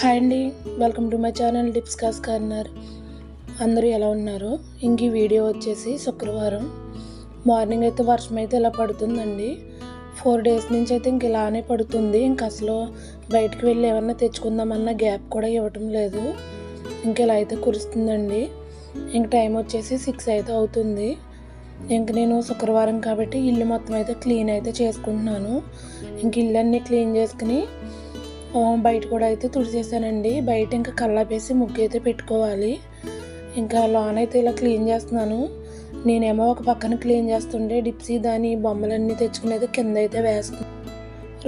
Hi అండి. Welcome to my channel డిప్స్ కాస్ కార్నర్. అందరూ ఎలా ఉన్నారు? ఇంక ఈ వీడియో వచ్చేసి శుక్రవారం. మార్నింగ్ అయితే వర్షం అయితే ఇలా పడుతుందండి. ఫోర్ డేస్ నుంచి అయితే ఇంక ఇలానే పడుతుంది. ఇంక అసలు బయటకు వెళ్ళి ఏమన్నా తెచ్చుకుందామన్న గ్యాప్ కూడా ఇవ్వటం లేదు. ఇంక ఇలా అయితే కురుస్తుందండి. ఇంక టైం వచ్చేసి సిక్స్ అయితే అవుతుంది. ఇంక నేను శుక్రవారం కాబట్టి ఇల్లు మొత్తం అయితే క్లీన్ అయితే చేసుకుంటున్నాను. ఇంక ఇల్లు అన్నీ క్లీన్ చేసుకుని బయట కూడా అయితే తుడిచేసానండి. బయట ఇంకా కల్లాపేసి ముగ్గు అయితే పెట్టుకోవాలి. ఇంకా లాన్ అయితే ఇలా క్లీన్ చేస్తున్నాను. నేనేమో ఒక పక్కన క్లీన్ చేస్తుంటే డిప్సీ దాని బొమ్మలన్నీ తెచ్చుకునేది కింద అయితే వేస్తుంది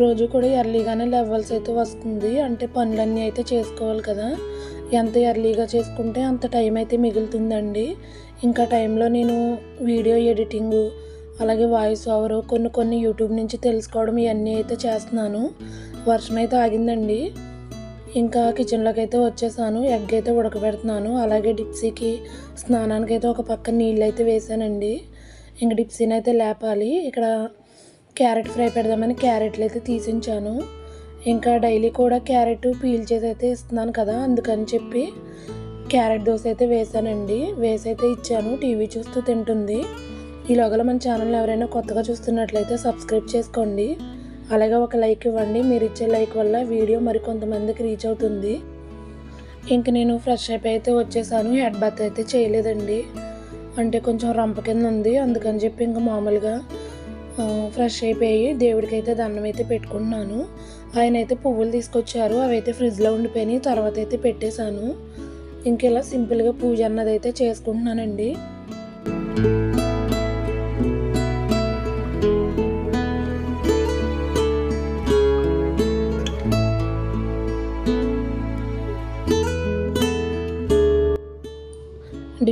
రోజు కూడా ఎర్లీగానే లెవెల్స్ అయితే వస్తుంది. అంటే పనులన్నీ అయితే చేసుకోవాలి కదా. ఎంత ఎర్లీగా చేసుకుంటే అంత టైం అయితే మిగులుతుందండి. ఇంకా టైంలో నేను వీడియో ఎడిటింగ్ అలాగే వాయిస్ ఓవర్ కొన్ని కొన్ని యూట్యూబ్ నుంచి తెలుసుకోవడం ఇవన్నీ అయితే చేస్తున్నాను. వర్షం అయితే ఆగిందండి. ఇంకా కిచెన్లోకి అయితే వచ్చేసాను. ఎగ్ అయితే ఉడకబెడుతున్నాను. అలాగే డిప్సీకి స్నానానికి అయితే ఒక పక్క నీళ్ళు అయితే వేసానండి ఇంక డిప్సీని అయితే లేపాలి. ఇక్కడ క్యారెట్ ఫ్రై పెడదామని క్యారెట్లు అయితే తీసించాను. ఇంకా డైలీ కూడా క్యారెట్ పీల్ చేసి అయితే ఇస్తున్నాను కదా అందుకని చెప్పి క్యారెట్ దోశ అయితే వేసానండి వేసి అయితే ఇచ్చాను. టీవీ చూస్తూ తింటుంది. ఈలోగల మన ఛానల్ ఎవరైనా కొత్తగా చూస్తున్నట్లయితే సబ్స్క్రైబ్ చేసుకోండి. అలాగే ఒక లైక్ ఇవ్వండి. మీరు ఇచ్చే లైక్ వల్ల వీడియో మరి కొంతమందికి రీచ్ అవుతుంది. ఇంక నేను ఫ్రెష్ అయిపోయి అయితే వచ్చేసాను. హెడ్ బాత్ అయితే చేయలేదండి. అంటే కొంచెం రంప కింద ఉంది. అందుకని చెప్పి ఇంకా మామూలుగా ఫ్రెష్ అయిపోయి దేవుడికి అయితే దండం అయితే పెట్టుకుంటున్నాను. ఆయన అయితే పువ్వులు తీసుకొచ్చారు. అవి అయితే ఫ్రిడ్జ్లో ఉండిపోయినాయి. తర్వాత అయితే పెట్టేశాను. ఇంకెలా సింపుల్గా పూజ అన్నది అయితే చేసుకుంటున్నానండి.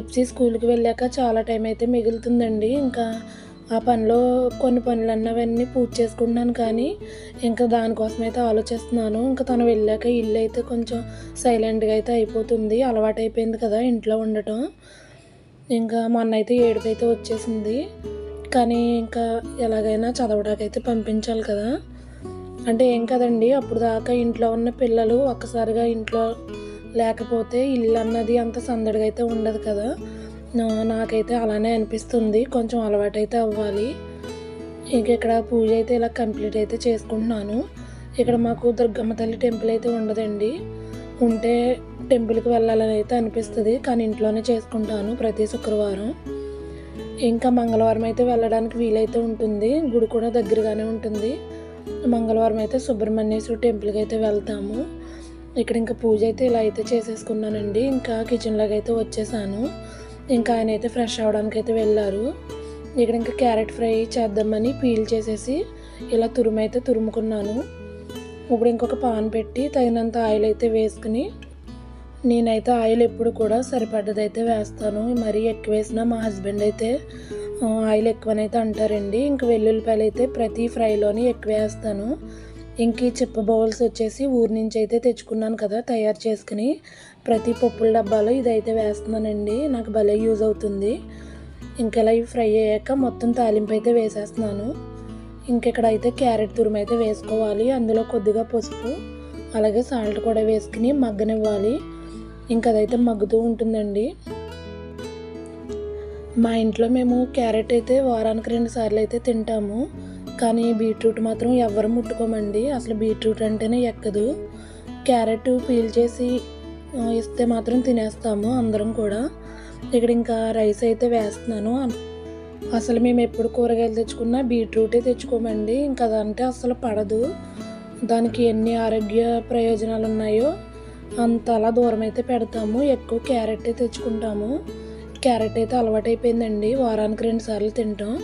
డిప్సీ స్కూల్కి వెళ్ళాక చాలా టైం అయితే మిగులుతుందండి. ఇంకా ఆ పనిలో కొన్ని పనులు అన్నవన్నీ పూర్తి చేసుకుంటున్నాను కానీ ఇంకా దానికోసం అయితే ఆలోచిస్తున్నాను. ఇంకా తను వెళ్ళాక ఇల్లు అయితే కొంచెం సైలెంట్గా అయితే అయిపోతుంది. అలవాటు అయిపోయింది కదా ఇంట్లో ఉండటం. ఇంకా మొన్న అయితే ఏడుపు అయితే వచ్చేసింది. కానీ ఇంకా ఎలాగైనా చదవడానికైతే పంపించాలి కదా. అంటే ఏం కదండి అప్పుడు దాకా ఇంట్లో ఉన్న పిల్లలు ఒక్కసారిగా ఇంట్లో లేకపోతే ఇల్లు అన్నది అంత సందడిగా అయితే ఉండదు కదా. నాకైతే అలానే అనిపిస్తుంది. కొంచెం అలవాటైతే అవ్వాలి. ఇంక ఇక్కడ పూజ అయితే ఇలా కంప్లీట్ అయితే చేసుకుంటున్నాను. ఇక్కడ మాకు దుర్గమ్మ తల్లి టెంపుల్ అయితే ఉండదండి. ఉంటే టెంపుల్కి వెళ్ళాలని అయితే అనిపిస్తుంది. కానీ ఇంట్లోనే చేసుకుంటాను ప్రతి శుక్రవారం. ఇంకా మంగళవారం అయితే వెళ్ళడానికి వీలైతే ఉంటుంది. గుడి కూడా దగ్గరగానే ఉంటుంది. మంగళవారం అయితే సుబ్రహ్మణ్యేశ్వర టెంపుల్కి అయితే వెళ్తాము. ఇక్కడ ఇంకా పూజ అయితే ఇలా అయితే చేసేసుకున్నానండి. ఇంకా కిచెన్లోకి అయితే వచ్చేసాను. ఇంకా ఆయన అయితే ఫ్రెష్ అవడానికి అయితే వెళ్ళారు. ఇక్కడ ఇంకా క్యారెట్ ఫ్రై చేద్దామని పీల్ చేసేసి ఇలా తురుము అయితే తురుముకున్నాను. ఇప్పుడు ఇంకొక పాన్ పెట్టి తగినంత ఆయిల్ అయితే వేసుకుని నేనైతే ఆయిల్ ఎప్పుడు కూడా సరిపడ్డదైతే వేస్తాను. మరీ ఎక్కువ వేసినా మా హస్బెండ్ అయితే ఆయిల్ ఎక్కువనైతే అంటారండి. ఇంక వెల్లుల్లిపాయలు అయితే ప్రతి ఫ్రైలోని ఎక్కువ వేస్తాను. ఇంక ఈ చిప్ప బౌల్స్ వచ్చేసి ఊరి నుంచి అయితే తెచ్చుకున్నాను కదా తయారు చేసుకుని ప్రతి పప్పుల డబ్బాలో ఇదైతే వేస్తున్నానండి. నాకు భలే యూజ్ అవుతుంది. ఇంకెలా ఇవి ఫ్రై అయ్యాక మొత్తం తాలింపు అయితే వేసేస్తున్నాను. ఇంకెక్కడ అయితే క్యారెట్ తురుము అయితే వేసుకోవాలి అందులో కొద్దిగా పసుపు అలాగే సాల్ట్ కూడా వేసుకుని మగ్గనివ్వాలి. ఇంకా అదైతే మగ్గుతూ ఉంటుందండి. మా ఇంట్లో మేము క్యారెట్ అయితే వారానికి రెండు సార్లు అయితే తింటాము. కానీ బీట్రూట్ మాత్రం ఎవ్వరు ముట్టుకోమండి. అసలు బీట్రూట్ అంటేనే ఎక్కదు. క్యారెట్ పీల్ చేసి ఇస్తే మాత్రం తినేస్తాము అందరం కూడా. ఇక్కడ ఇంకా రైస్ అయితే వేస్తున్నాను. అసలు మేము ఎప్పుడు కూరగాయలు తెచ్చుకున్నా బీట్రూటే తెచ్చుకోమండి. ఇంకా అదంటే అసలు పడదు. దానికి ఎన్ని ఆరోగ్య ప్రయోజనాలు ఉన్నాయో అంత అలా దూరం అయితే పెడతాము. ఎక్కువ క్యారెట్ తెచ్చుకుంటాము. క్యారెట్ అయితే అలవాటైపోయిందండి. వారానికి రెండు సార్లు తింటాం.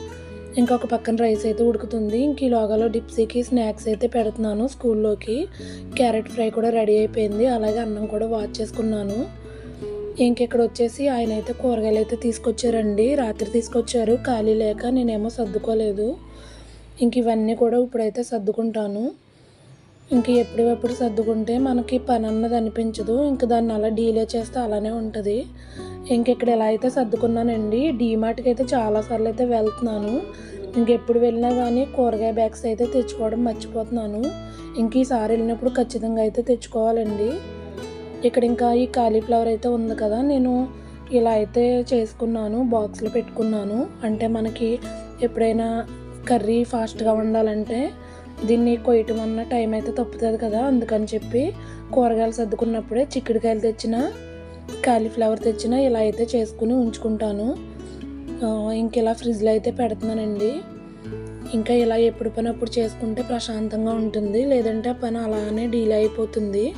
ఇంకొక పక్కన రైస్ అయితే ఉడుకుతుంది. ఇంక ఈ లోగాలో డిప్సీకి స్నాక్స్ అయితే పెడుతున్నాను స్కూల్లోకి. క్యారెట్ ఫ్రై కూడా రెడీ అయిపోయింది. అలాగే అన్నం కూడా వాచ్ చేసుకున్నాను. ఇంకెక్కడ వచ్చేసి ఆయన అయితే కూరగాయలు అయితే తీసుకొచ్చారండి. రాత్రి తీసుకొచ్చారు. ఖాళీ లేక నేనేమో సర్దుకోలేదు. ఇంక ఇవన్నీ కూడా ఇప్పుడైతే సర్దుకుంటాను. ఇంక ఎప్పుడెప్పుడు సర్దుకుంటే మనకి పని అన్నది అనిపించదు. ఇంక దాన్ని అలా డీలే చేస్తే అలానే ఉంటుంది. ఇంకెక్కడ ఎలా అయితే సర్దుకున్నానండి డీమార్ట్కి అయితే చాలాసార్లు అయితే వెళ్తున్నాను. ఇంకెప్పుడు వెళ్ళినా కానీ కూరగాయ బ్యాగ్స్ అయితే తెచ్చుకోవడం మర్చిపోతున్నాను. ఇంక ఈసారి వెళ్ళినప్పుడు ఖచ్చితంగా అయితే తెచ్చుకోవాలండి. ఇక్కడ ఇంకా ఈ కాలీఫ్లవర్ అయితే ఉంది కదా నేను ఇలా అయితే చేసుకున్నాను బాక్స్లో పెట్టుకున్నాను. అంటే మనకి ఎప్పుడైనా కర్రీ ఫాస్ట్గా వండాలంటే దీన్ని కొయ్యటం అన్న టైం అయితే తప్పుతుంది కదా అందుకని చెప్పి కూరగాయలు సర్దుకున్నప్పుడే చిక్కుడుకాయలు తెచ్చిన కాలీఫ్లవర్ తెచ్చినా ఇలా అయితే చేసుకుని ఉంచుకుంటాను. ఇంక ఇలా ఫ్రిడ్జ్లో అయితే పెడుతున్నానండి. ఇంకా ఇలా ఎప్పుడు పని అప్పుడు చేసుకుంటే ప్రశాంతంగా ఉంటుంది. లేదంటే పని అలానే డీలే అయిపోతుంది.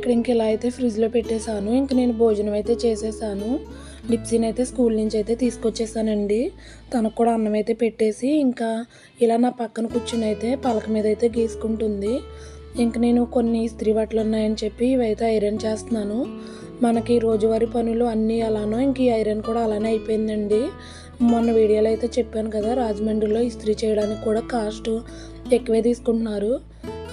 ఇక్కడ ఇంక ఇలా అయితే ఫ్రిడ్జ్లో పెట్టేశాను. ఇంక నేను భోజనం అయితే చేసేసాను లిప్సీని అయితే స్కూల్ నుంచి అయితే తీసుకొచ్చేసానండి. తనకు కూడా అన్నం అయితే పెట్టేసి ఇంకా ఇలా నా పక్కన కూర్చుని అయితే పలక మీద అయితే గీసుకుంటుంది. ఇంక నేను కొన్ని ఇస్త్రీ బట్టలు ఉన్నాయని చెప్పి ఇవైతే ఐరన్ చేస్తున్నాను. మనకి రోజువారీ పనులు అన్నీ అలానో ఇంక ఈ ఐరన్ కూడా అలానే అయిపోయిందండి. మొన్న వీడియోలో అయితే చెప్పాను కదా రాజమండ్రిలో ఇస్త్రీ చేయడానికి కూడా కాస్ట్ ఎక్కువే తీసుకుంటున్నారు.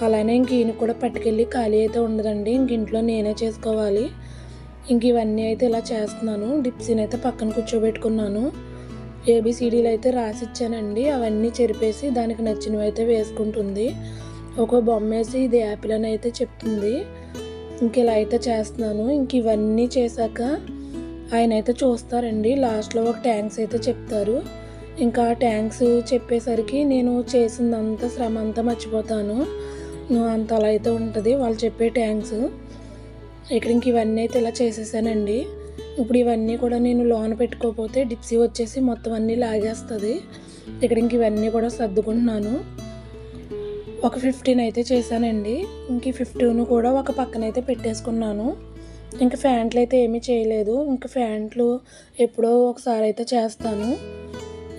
అలానే ఇంక ఈయన కూడా పట్టుకెళ్ళి ఖాళీ అయితే ఉండదండి. ఇంక ఇంట్లో నేనే చేసుకోవాలి. ఇంక ఇవన్నీ అయితే ఇలా చేస్తున్నాను. డిప్సీని అయితే పక్కన కూర్చోబెట్టుకున్నాను. ఏబిసిడీలు అయితే రాసి ఇచ్చానండి అవన్నీ చెరిపేసి దానికి నచ్చినవి అయితే వేసుకుంటుంది. ఒక బొమ్మ వేసి ఇది యాపిల్ అని అయితే చెప్తుంది. ఇంక ఇలా అయితే చేస్తున్నాను. ఇంక ఇవన్నీ చేశాక ఆయన అయితే చూస్తారండి. లాస్ట్లో ఒక ట్యాంక్స్ అయితే చెప్తారు. ఇంకా ట్యాంక్స్ చెప్పేసరికి నేను చేసిందంతా శ్రమ అంతా మర్చిపోతాను. అంత అలా అయితే ఉంటుంది. వాళ్ళు చెప్పే ట్యాంక్స్. ఇక్కడ ఇంక ఇవన్నీ అయితే ఇలా చేసేసానండి. ఇప్పుడు ఇవన్నీ కూడా నేను లోన పెట్టుకోకపోతే డిప్సీ వచ్చేసి మొత్తం అన్నీ లాగేస్తుంది. ఇక్కడ ఇంక ఇవన్నీ కూడా సర్దుకుంటున్నాను. ఒక ఫిఫ్టీన్ అయితే చేశానండి. ఇంక ఫిఫ్టీన్ కూడా ఒక పక్కన అయితే పెట్టేసుకున్నాను. ఇంకా ఫ్యాంట్లు అయితే ఏమీ చేయలేదు. ఇంకా ఫ్యాంట్లు ఎప్పుడో ఒకసారి అయితే చేస్తాను.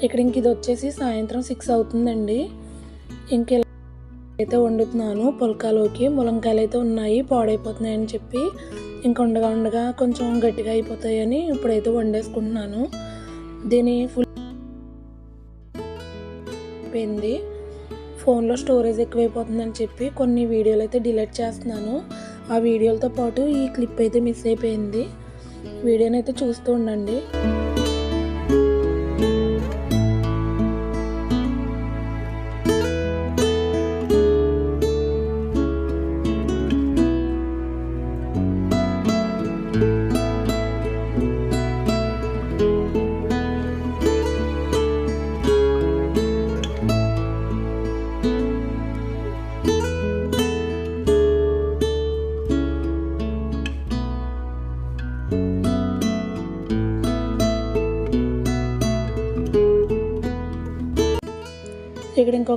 ఇక్కడ ఇంక ఇది వచ్చేసి సాయంత్రం సిక్స్ అవుతుందండి. ఇంక అయితే వండుతున్నాను పుల్కాలోకి ములంకాయలు అయితే ఉన్నాయి పాడైపోతున్నాయని చెప్పి ఇంకా ఉండగా ఉండగా కొంచెం గట్టిగా అయిపోతాయని ఇప్పుడైతే వండేసుకుంటున్నాను. దీని ఫుల్ అయిపోయింది. ఫోన్లో స్టోరేజ్ ఎక్కువైపోతుందని చెప్పి కొన్ని వీడియోలు అయితే డిలీట్ చేస్తున్నాను. ఆ వీడియోలతో పాటు ఈ క్లిప్ అయితే మిస్ అయిపోయింది. వీడియోని అయితే చూస్తూ ఉండండి.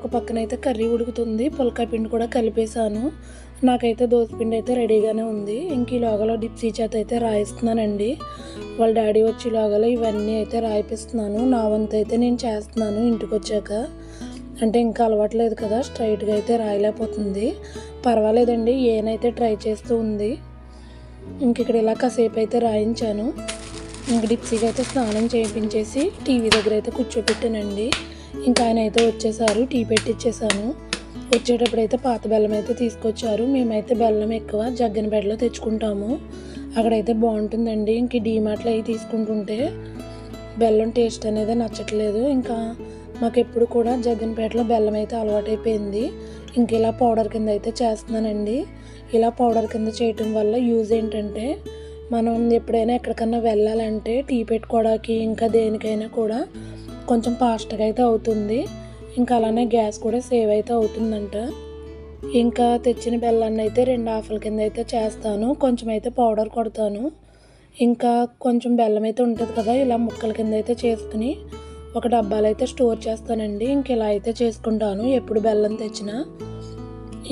ఒక పక్కన అయితే కర్రీ ఉడుకుతుంది పుల్కా పిండి కూడా కలిపేశాను. నాకైతే పిండి అయితే రెడీగానే ఉంది. ఇంక ఈ లోగలో డిప్సీ చేత అయితే రాయిస్తున్నానండి. వాళ్ళ డాడీ వచ్చి లోగలో ఇవన్నీ అయితే రాయిపిస్తున్నాను. నా వంతు అయితే నేను చేస్తున్నాను ఇంటికి వచ్చాక అంటే ఇంకా అలవాట్లేదు కదా స్ట్రైట్గా అయితే రాయలేకపోతుంది. పర్వాలేదండి ఏనైతే ట్రై చేస్తూ ఉంది. ఇంక ఇక్కడ ఇలా కాసేపు అయితే రాయించాను. ఇంక డిప్సీకి అయితే స్నానం చేయించేసి టీవీ దగ్గర అయితే కూర్చోపెట్టానండి. ఇంకా ఆయన అయితే వచ్చేసారు టీ పెట్టిచ్చేసాను. వచ్చేటప్పుడు అయితే పాత బెల్లం అయితే తీసుకొచ్చారు. మేమైతే బెల్లం ఎక్కువ జగ్గన బెడ్లో తెచ్చుకుంటాము. అక్కడైతే బాగుంటుందండి. ఇంక డీమార్ట్లో అవి తీసుకుంటుంటే బెల్లం టేస్ట్ అనేది నచ్చట్లేదు. ఇంకా మాకు ఎప్పుడు కూడా జగ్గన్పేటలో బెల్లం అయితే అలవాటైపోయింది. ఇంక ఇలా పౌడర్ కింద అయితే చేస్తున్నానండి. ఇలా పౌడర్ కింద చేయటం వల్ల యూజ్ ఏంటంటే మనం ఎప్పుడైనా ఎక్కడికన్నా వెళ్ళాలంటే టీ పెట్టుకోవడానికి ఇంకా దేనికైనా కూడా కొంచెం ఫాస్ట్గా అయితే అవుతుంది. ఇంకా అలానే గ్యాస్ కూడా సేవ్ అయితే అవుతుందంట. ఇంకా తెచ్చిన బెల్లాన్ని అయితే రెండు ఆఫల కింద అయితే చేస్తాను. కొంచెం అయితే పౌడర్ కొడతాను. ఇంకా కొంచెం బెల్లం అయితే ఉంటుంది కదా ఇలా ముక్కల కింద అయితే చేసుకుని ఒక డబ్బాలు అయితే స్టోర్ చేస్తానండి. ఇంక ఇలా అయితే చేసుకుంటాను ఎప్పుడు బెల్లం తెచ్చినా.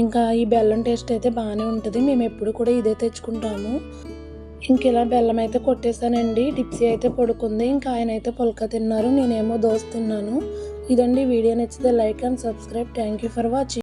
ఇంకా ఈ బెల్లం టేస్ట్ అయితే బాగానే ఉంటుంది. మేము ఎప్పుడు కూడా ఇదే తెచ్చుకుంటాము. ఇంక ఇలా బెల్లం అయితే కొట్టేసానండి డిప్సీ అయితే పడుకుంది ఇంకా ఆయన అయితే పొలక తిన్నారు నేనేమో దోశ తిన్నాను. ఇదండి వీడియో నచ్చితే like and subscribe. Thank you for watching.